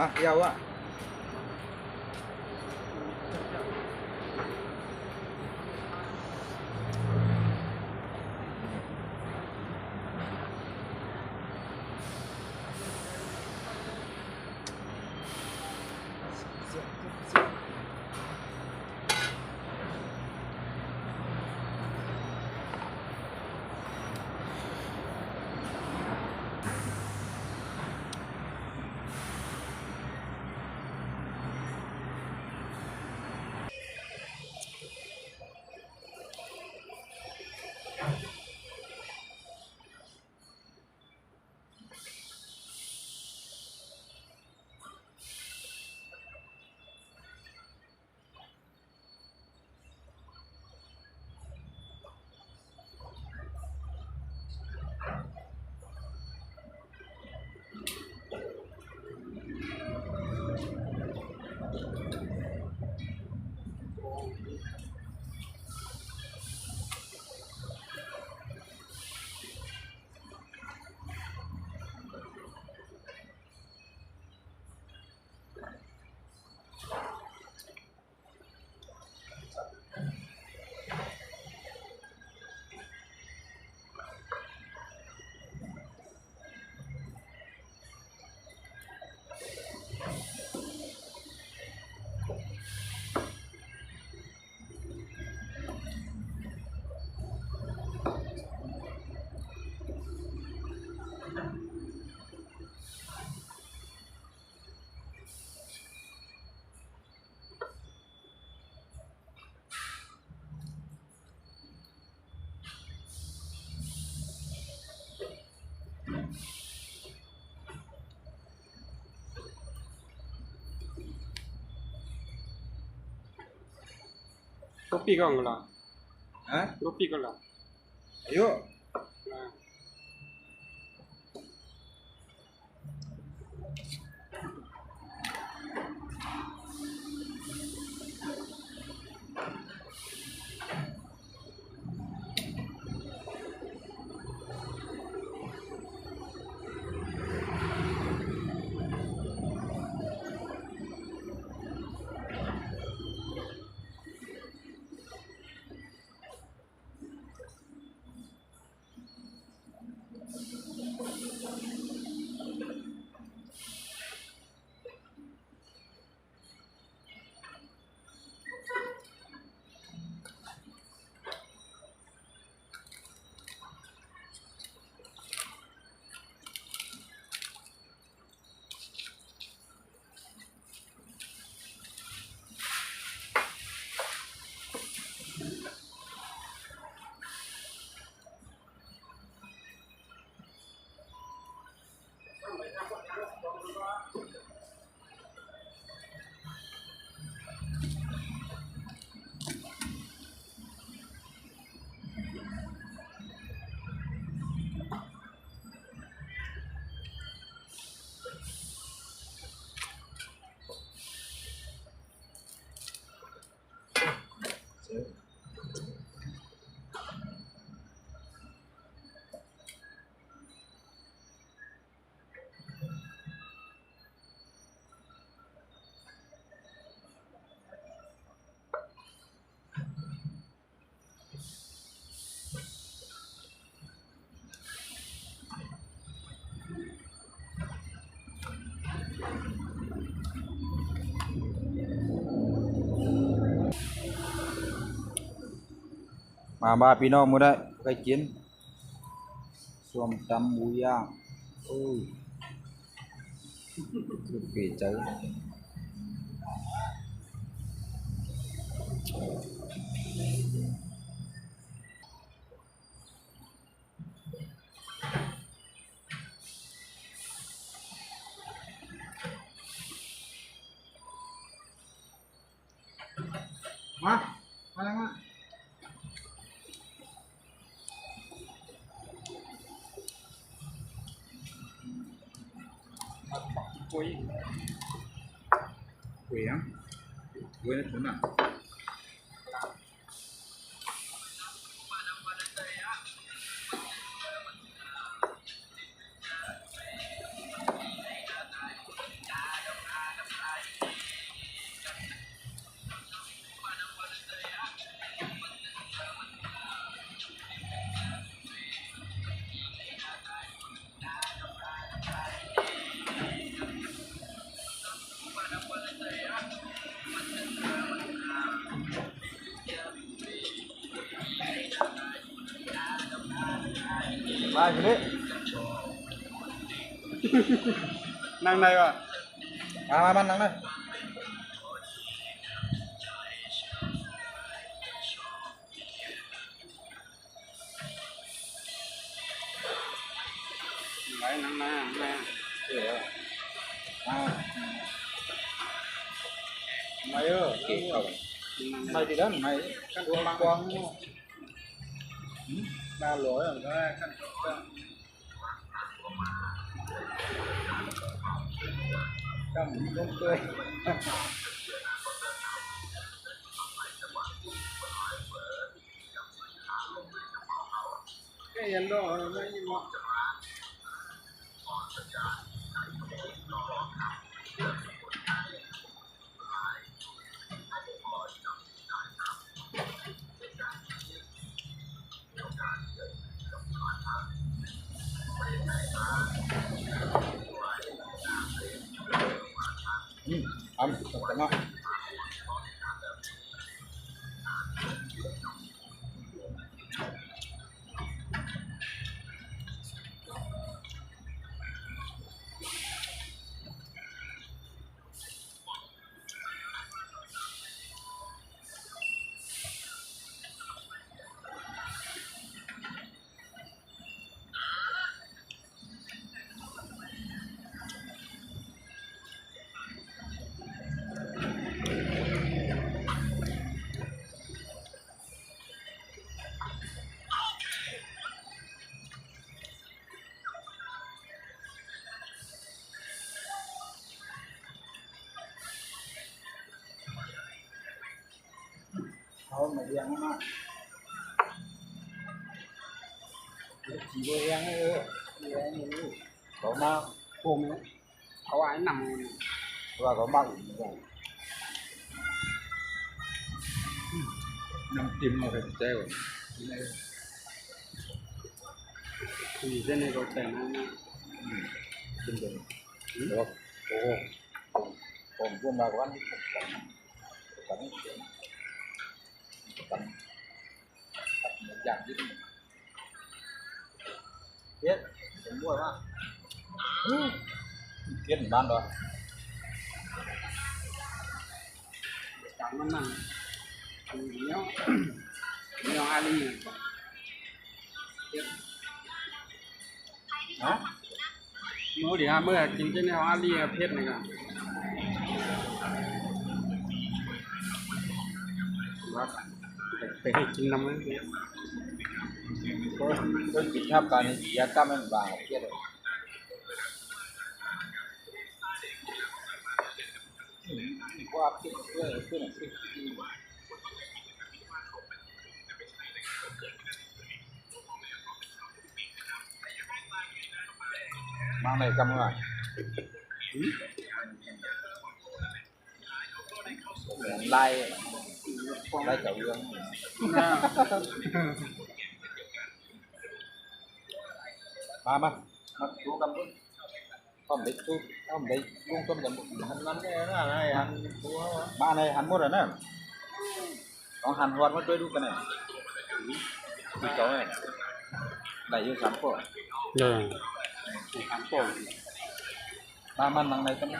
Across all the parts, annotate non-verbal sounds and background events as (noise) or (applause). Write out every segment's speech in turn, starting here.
Ah, ya, Wak. ரொப்பிக்காங்களா ரொப்பிக்கலாம் ஐயோ. มาบ้าพี่น้องมาได้ไปกินส้มตำหมูย่างโอ้ยลูกปีเจ้า Kuya, gawin ito na. năng này rồi. À ban năng này lấy năng năng năng mày ơi mày thì đó mày. Căn quang quang ừ. ba lối rồi đó căn นั่งหน้าเออมาไม่เออเก่งเอานั่งไม่ดีแล้วไม่กันตัวกวางบ้าหลอยอะก็ขั้นก็กำลงไม่ยินว่าอืม Amin. thôi mà đi ăn nó chỉ đi ăn thôi, đi ăn nữa có mà buồn có ai nằm và có bằng rồi nằm chìm ngồi phải treo thì thế này có thể nó bình thường được ồ còn buôn bà có ăn đi cắn cắn giảm đi biết. Mình mua mà. Biết mình bán rồi. Cảm lắm mà nhiều nhiều hai linh người biết đó mỗi đi hai mươi chính cái nào ly biết này cả. Thank you. โอ้โหผมพูดมาวันนี้ผมกันกันกันอย่างที่เฮ็ดผมด้วยาต้านเหรอจางมันนั่งเนี้ยเนี้ยอะไรเนี่ยฮะโน้ดีฮะเมื่อกินเส้นในอาลีเพชรนี่กันว่าไปให้กินน้ำมันก็ก็กินทับการนี้ยาก้ามันบางเฮ็ดเลยว่าพื่อนเพื่อนเพื่อนพื่อนมาในกำลัง ไล่ไล่เจ้าเรื่องมามามาดูกันด้วยต้มเด็กตู้ต้มเด็กลุงต้มกันหมดหันนั้นแน่นะไอ้หันตัวมาในหันหมดอะนะลองหันหัวมาด้วยดูกันหน่อยดูเจ้าเนี่ยได้อยืนสามคนเลยทำโป่งมามันนังในกัน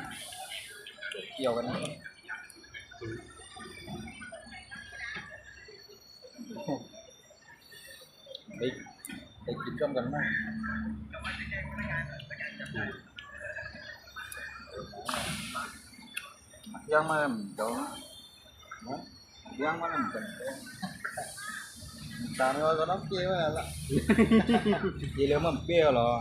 เกี่ยวกันนะ đi đi chín trăm gần mà giang mà làm đó giang mà làm cần tao nói có nó kia mà vậy là mình kia rồi.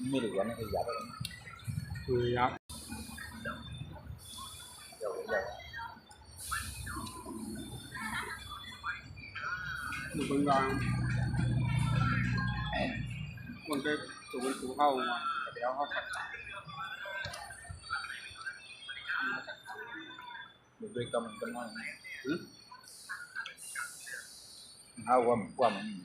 Ini juga nih hijau. Iya. Được bên vàng dạ. dạ. Còn cái chủ bên chủ hầu mà. Đéo hầu sạch Được cái cầm mình cầm hoa này. Ừ? Hầu qua mình qua mình.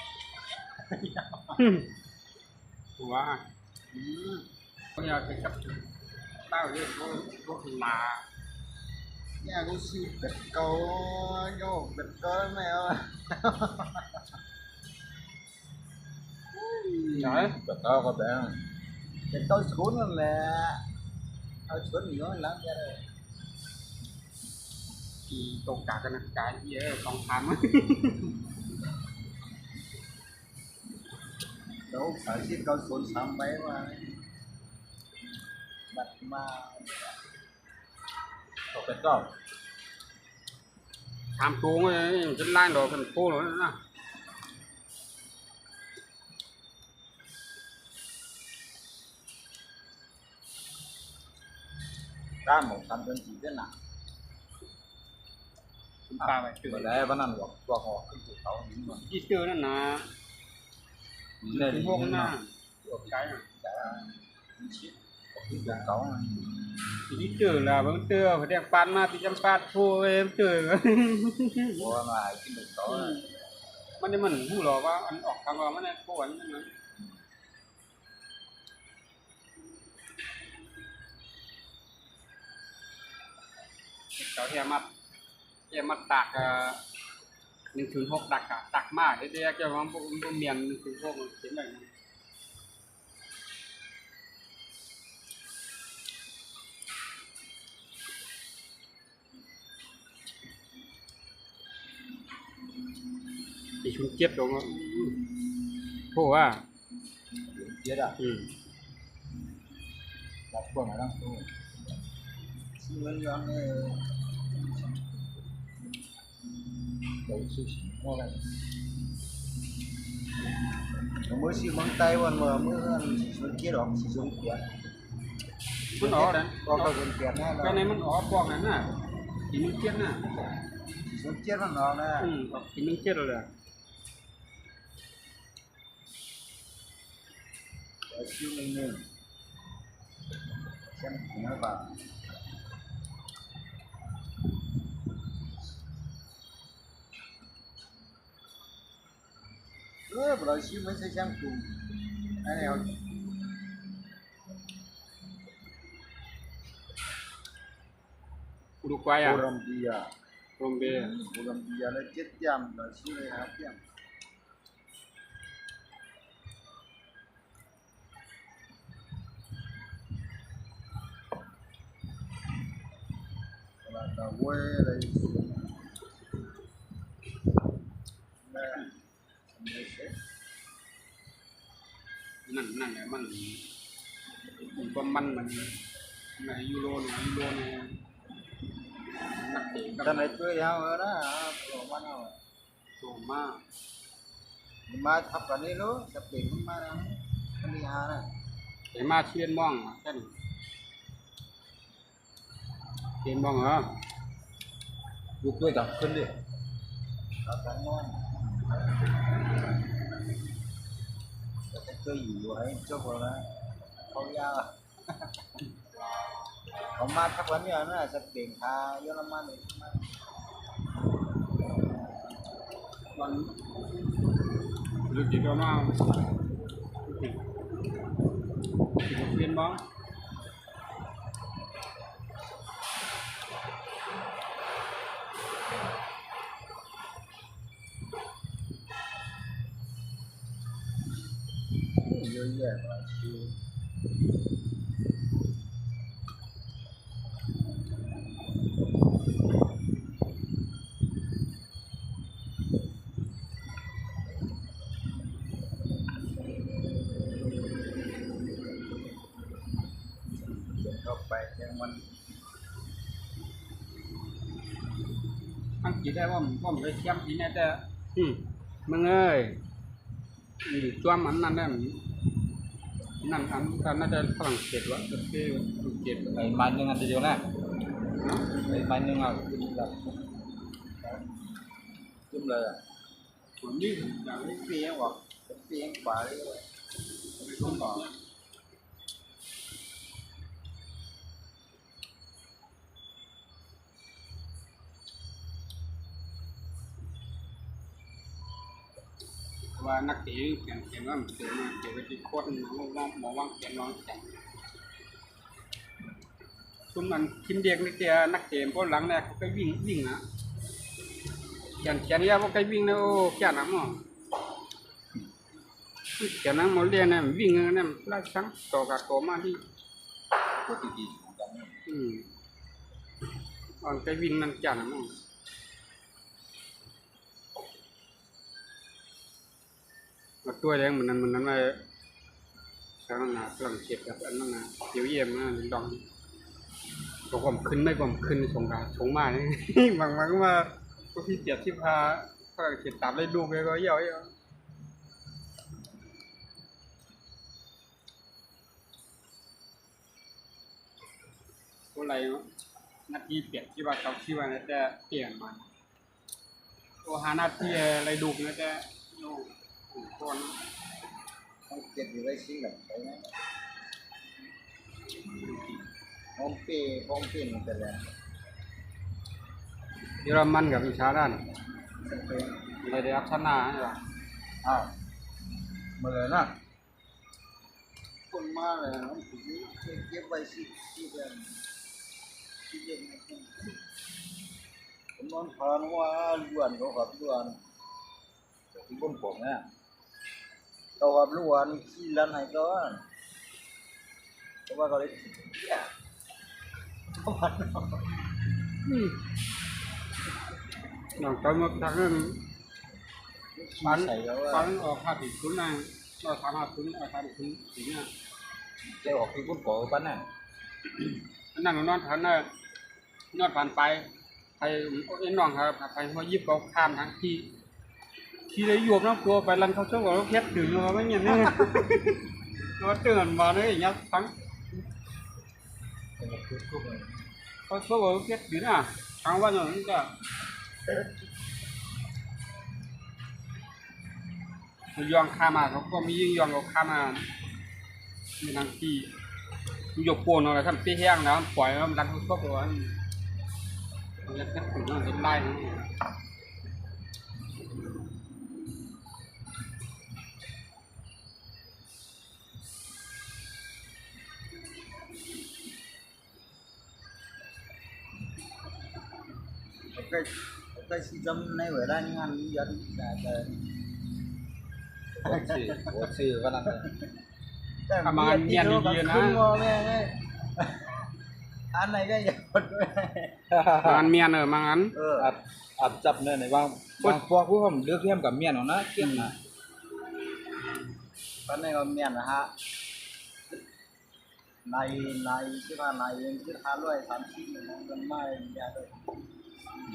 quá bây giờ cái cấp tao lên có có là nhà có siêu bịch cầu vô bịch cơ mèo Trời, bịch cơ có bé bịch cơ xuống là tao xuống thì nó làm ra đây thì tồn cả cái này cái gì con tham á đâu phải chỉ có số sáng mấy mà. Bật ma. Có cái đó tham xuống trên lai đồ cần khô nữa nè ra một trăm đơn vị thế nào ta mươi triệu đấy vẫn ăn được qua họ không chịu tao những gì chưa nữa là อนั่นนะเป็นพวกหน้าพวกใจอะ đã chip không chịu tao ที่เจอละเพิ่งเจอพอดีปานมาที่จำปาทั่วเอ็มเจอ bố mà cái được tao มันนี่มันหูหรอว่าอันออกทางว่ามันเนี่ยโค้อันนั้นนะเขาเฮียมัดเฮียมัดตักอะห นึ่งถึงหกดักอ่ะตักมากเด็กๆจะว่าพวกพวกเมียนหนึ่งถึงหกเห็นแบบนั้น thì chúng chết đúng không khổ à chết à ừ đặt quần ở đâu thôi xin lên con đầu cái sushi mua về mới xịt bằng tay còn mà mới ăn xuống kia đó chỉ dùng kia vẫn ó đấy có cả dùng kia này cái này vẫn ó quăng à? à? đấy nè thì mình chết nè xuống chết còn nó nè ừ chỉ mình chết rồi đấy Hãy subscribe cho kênh Ghiền Mì cứ vừa rồi xíu mới xây sang cùng đây này không Uruguay à Colombia. Colombia. Colombia là chết jam là xíu này hát jam là quê đây นั่นนั่นแหละมันมันก็มันมันในยูโรเนี่ยยูโรเนี่ยนักเตะกับ cái này chơi nhau rồi đó rồi mà nào ตัวมาก mà thắp cái này luôn sắp đến mà nó đi hà này แต่มาเชียนมองอะแค่นี้เชียนมองเหรอ buộc tôi tập ขึ้นดิ tập cái ngon cái chơi gì vậy cho vào đó không ra không mà thắp cái này nó là sắp đến hà vô nó mà này วันรู้จิตว่ามาจิตเชียน เรื่อยๆข้าไปยังมันมันกินได้ว่ามันว่ามันได้เชี่ยมกินได้แต่อืมมึงเอ้ยจ้วมมันนั่นได้ นั่นอันนั้นน่าจะฝรั่งเศสวะจะเป็นฝรั่งเศสไอ้ไม้หนึ่งอันเดียวนะไอ้ไม้หนึ่งอะขึ้นเลยอะผมนี่อย่างนี้เปียงว่ะเปียงกว่าเลยไม่ต้องบอ ว่านักเตะแข่งแข่งว่ามันเตะมาเตะไปที่โคตรมองว่ามองว่างแข่งน้องแข่งทุกมันทีมเด็กนี่เตะนักเตะพวกหลังเนี่ยเขาก็วิ่งวิ่งนะแข่งแข่ยาพวกก็วิ่งนะโอ้แข่งน้ำมั้ง cái năng mỗi đêm này vì người này là sáng tổ cả tổ mà đi ปกติของกัน ừ. còn cái viên năng chả lắm mà tôi đấy mình mình nói là sáng là làm chết กับอันนั้นนะเดี๋ยวเยี่ยมนะลองตัวผมขึ้นไม่ผมขึ้นสงการสงมาเนี่ยบางบางมาก็พี่เจ็บที่พาฝรั่งเศสตามได้ดูไปก็เยอะเยอะอะไรวะนาทีเปลี่ยนที่ว่าเขาที่ว่าน่าจะเปลี่ยนมาตัวหาหน้าที่อะไรดูน่าจะโน่ คนต้องเก็บอยู่ไว้ซิหลังไปนะห้องเป้ห้องเป้มันจะแรงเยอรมันกับอิชาด้านอะไรได้อัพชนะใช่ปะอ้าวมาเลยนะคนมาเลยน้องผู้หญิงเก็บไว้สิที่เดิมที่เดิมผมนอนผ่านว่าล้วนเขาขับล้วนที่บนผมเนี่ ยเขาขับล้วนขี่ลันให้ก่อนเพราะว่าเขาได้เนี่ยเขาพันอืมอย่างตอนมาทางนั้นมันใส่แล้วฟัว่านออกค่าติดทุนนะเราทำห้าทุนเอาทำทุนถึงเนี่ยจะออกที่บนผมปั้นน่ะนั่งนอนทันน่ะนอนผ่านไปไปเอ็นน้องครับไปมายิบเขาข้ามทางที่ ที่ได้อยู่น้ำตัวไปรันเขาเจ้าของเพชรถึงมาไม่เงี้ยเนี่ยเราเตือนมาเลยอย่างเงี้ยทั้งเขาเขาบอกว่าเพชรถึงอะทางวันนั้นก็ยองข้ามาเขาก็มียิงยองเขาข้ามามีทางที่ยกโปนอะไรทำตีแห้งแล้วปล่อยแล้วมันดันทุกข์ตัวนั้นมันจะถึงมันจะไล่น ะ cái cái si dâm này ở đây ngăn dẫn cả trời 我去，我去，我那个。 ประมาณเมียนดีๆนะ อันไหนก็อย่าหมดด้วย งานเมียนเออมางั้น เออ อัดอัดจับเนี่ยในบางบางพวกผู้ผมเลือกเทียมกับเมียนของนะเกี่ยงนะ ตอนนี้ก็เมียนนะฮะในในที่ว่าในเองที่ห้าร้อยสามสิบมันไม่ยากเลย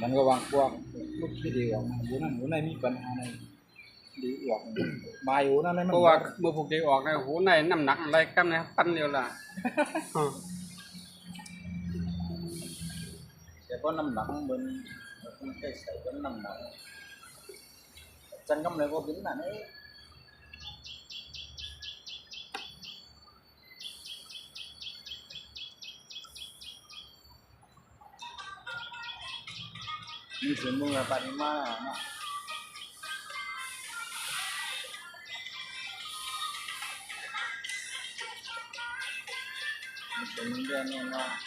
มันก็วางพวกลูกที่ดีกว่าอยู่นั่นอยู่ในมีปัญหาในดีออกมาอยู่นั่นในมัน เพราะว่าเมื่อผูกใจออกเนี่ยโหในน้ำหนักอะไรกันนะปั้นเดียวล่ะ แต่ก็น้ำหนักมันมันใกล้ใส่ก็น้ำหนักจังกำเลยก็เป็นน่ะนี่ 你做梦了，把你妈了嘛！你神经病了！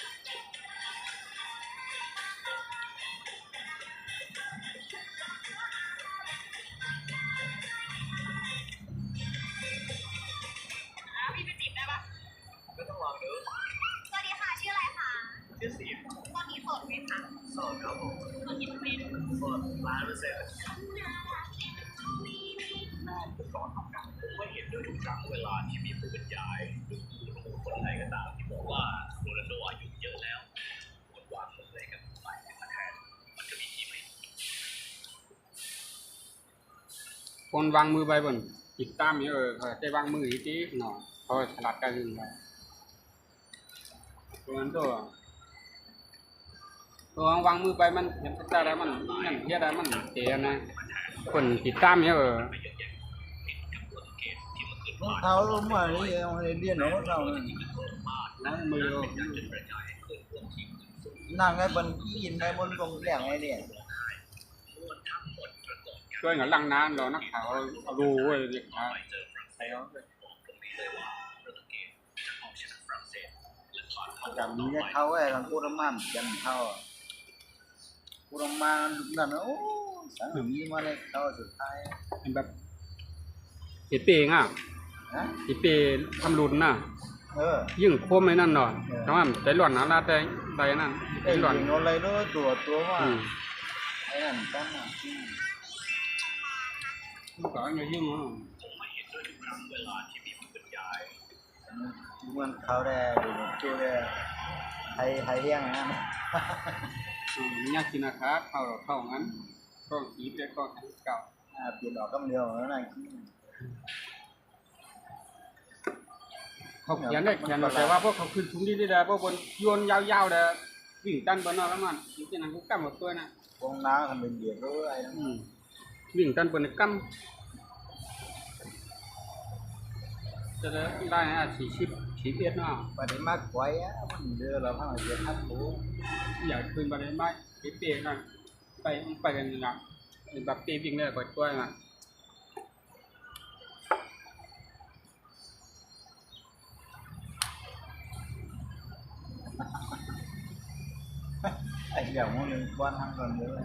คนเสร็นทำานไม่ดังงเวลาที่มีผู้บรรยายหรือผู้คนใดก็ตามที่บอกว่าโรนัลโดอายุเยอะแล้วคววางมือให้กันอีกไปบนติดตามเออเขอได้วางมืออีกทีหน่อยพอาลัดกันเลยโรนัลโด ตัววางมือไปมันเห็นจะได้มันมันเทียได้มันเตียนะ คนติดตามเนี่ยเออเขาเมื่อนี้เอาเรียนของเรานั่งมือนั่งไอ้บนกินไอ้บนตรงแหล่งไอ้เนี่ยช่วยกับลังน้ำเรานักข่าวรู้เว้ยเด็กข่าวใส่เอาจำนี้เขาไอ้ทางกูรมันจันเขา กูรมันนั่นโอ้สังมีมาเลยเขาสุดท้ายเป็นแบบติดเปงอะฮะติดเปทำรุนน่ะ เออ ยิ่งโคมไอ้นั่นหน่อยแต่ว่าใจหล่อนนะลาแต่ใดนั่นใจไอ้หหล่ล่ออนนอะไรด้วยตัวตัวว่าอืมไอ้นั่นกันอะมันก็ยังยิ่งอะมันเขาได้ดูช่วยได้ให้ให้เลี้ยงนะ อืมอยากกินนะครับเข้าเข้างั้น ก็ขีดแล้วก็แข็งเก่าอ่าเปลี่ยนออกก็เดียวแล้วนั่นเขาเขียนได้เขียนแต่ว่าพวกเขาขึ้นสูงดีได้แต่พวกบนโยนยาวๆแต่วิ่งตันบนนอกแล้วมันจริงๆนะกูกำหมดตัวนะวงน้ำทำเป็นเดียดรู้อะไรนะอืมวิ่งตันบนกำจะได้ได้อะสี่สิบสี่เอ็ดเนาะป chỉ biết nó bà đến mắt quay á mình đưa là phải là chuyện hát bố. Dạ, giờ khuyên bà đến mắt cái tiền này bay không phải gần là bà tiền việc này là phải quay mà. (laughs) Anh giàu muốn liên quan ăn còn nữa.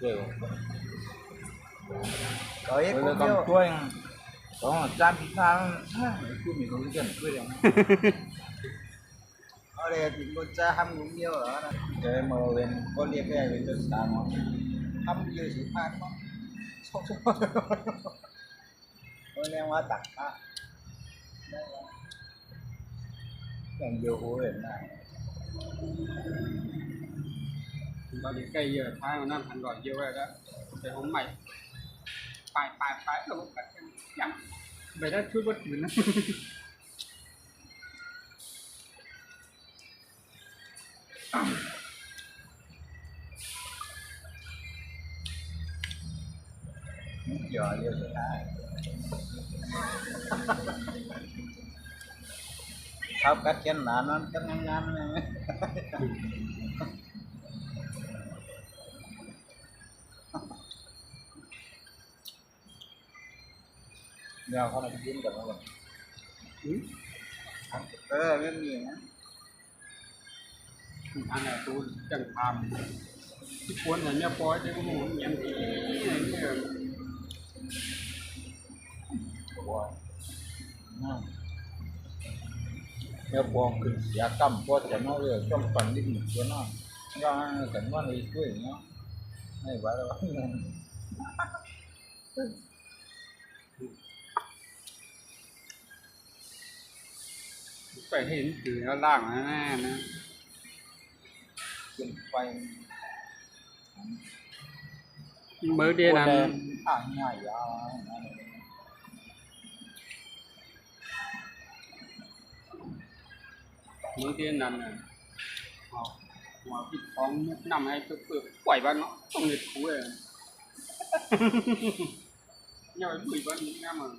Cười (laughs) không có ít cũng còn 어, 짬비탕 꿈이 거기서 끓여. Ở thì có cha hâm cũng nhiều ở Trời mà lên có liên về tôi sáng (laughs) mà Hâm nhiều sự phát mà Xong xong hóa tặng á Đây nhiều hố đến này Bao nhiêu cây giờ tháng năm hành gọi nhiều rồi đó. Cái hống mày Phải phải phải là một cách ยังได้ช่วยบดอื่นะหยอดเยอะสุดท้ายครับกัดเขียนหลานนั้นกัดงานๆนะ นก่อนเยอะแล้วแต่ผมใหม่ไปไปไปแล้วก็แบบยังไปได้ชุดวัดอื่นนะ giờ nhiều sự thái tháo cắt chân là nó cắt ngăn ngăn này Nhờ không là kiếm được không? อืม Ờ, biết gì nhá. อันนั้นตูจังทำที่ควรเห็นเนี่ยปอยจะก็หมุนอย่างที่เนี่ย Wow. Ừ. Nếu bom cứ giá cầm qua cho nó rồi trong phần đi của nó ra cảnh nó đi cuối nó này bảo là ไปให้เห็นถือแล้วล่างแน่นะขึ้นไปมื้อเดียวนั้นอ่างง่ายยาวมื้อเดียวนั้นน่ะเอาหัวปิดท้องนำให้เปื่อยๆปล่อยบ้านเนาะต้องเด็ดคูเลยเนี่ยไปบุยบ้านนี้นะมัน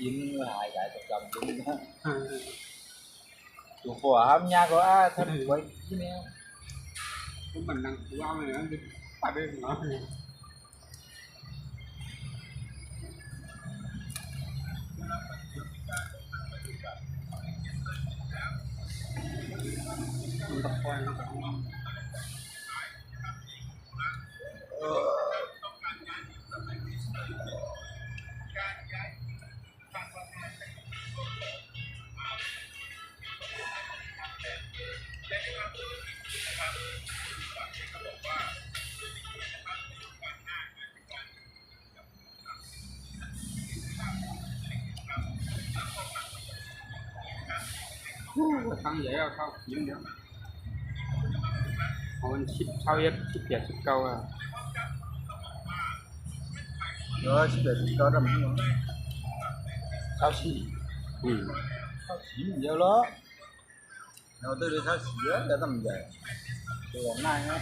chín hai cái tập cầm đúng đó chủ của ham nhà có ai thân với cái neo ผมมันนั่งกูเอายนะปาดเลยเนาะมันตะปอยนะ chủ của ham nha có ai? Thân thử quay cái này cũng mình đang qua ao này ăn đi tại đây nó tập quay nó phải không dễ đâu không? Nhưng đó còn ship sau hết ship giờ ship câu à? Rồi ship giờ ship câu ra mình không? Sao xỉ ừ. Sao xỉ mình vô đó đầu tư đi sao xỉ á để tầm về. Từ hôm nay á.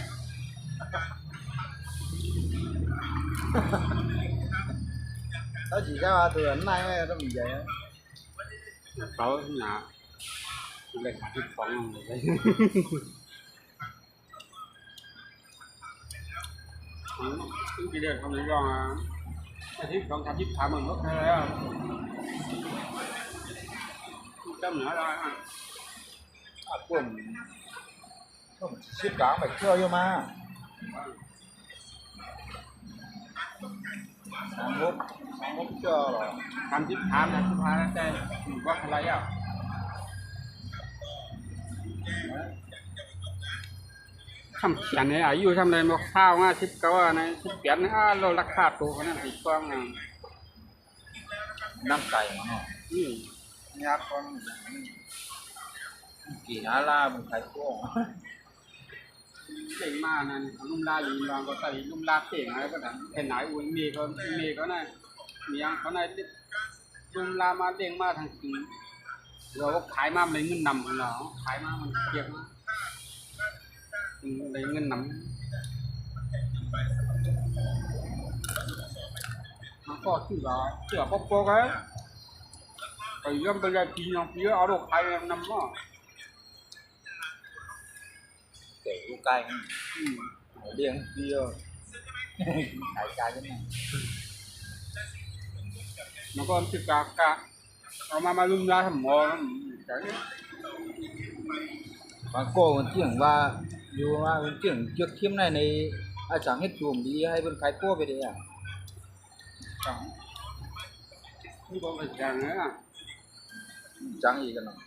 (laughs) Sao chỉ ra từ hôm nay á tầm về á. 好，那。 เลยขาดที่สองเลยพี่เดือนทำนรองอะอาทิตย์สองอาทิตย์สามหมื่นก็แค่แล้วจำเหนือได้อะ à cuồng không ship cá phải chơi vô mà sáng hút sáng hút cho rồi ทำทิศทางนะทิศทางนะแต่ว่าอะไรอะ ทำเขียนในอายุทำอะไรมาข้าวง่ะทิศก็ว่าในทิศเปลี่ยนอะเราราคาตัวเขานั่นติดกล้องอะ năm cày mà nó อืม nhát con kỳ ná la mình thấy cô เก่งมากนะนุ่มลาลีลองก็ใส่นุ่มลาเก่งอะไรก็ได้เห็นไหนอุ้ยมีเขามีเขาน่ะมียังเขาน่ะนุ่มลามาเด้งมาทางคืน เราก็ขายมาเลยเงินนำของเราขายมามันเกียกมาเลยเงินนำมันก็ชื่อเราชื่อป๊อปโป๊กấy ไปเรื่องเป็นอะไรปีน้องปีเอาลูกขายนำมา kể cô cay อืม ở điên kia cay cay cái này มันก็ติดกากะ เอามามาลุงยาทำหมอจังบางโก้มันเสียงว่าอยู่ว่ามันเสียงเจือกเทียมในในอาจารย์ให้จุ่มดีให้เป็นไข่ปั้วไปเลยอะจังนี่บอกเป็นจังนะจังอีกกันหน่อย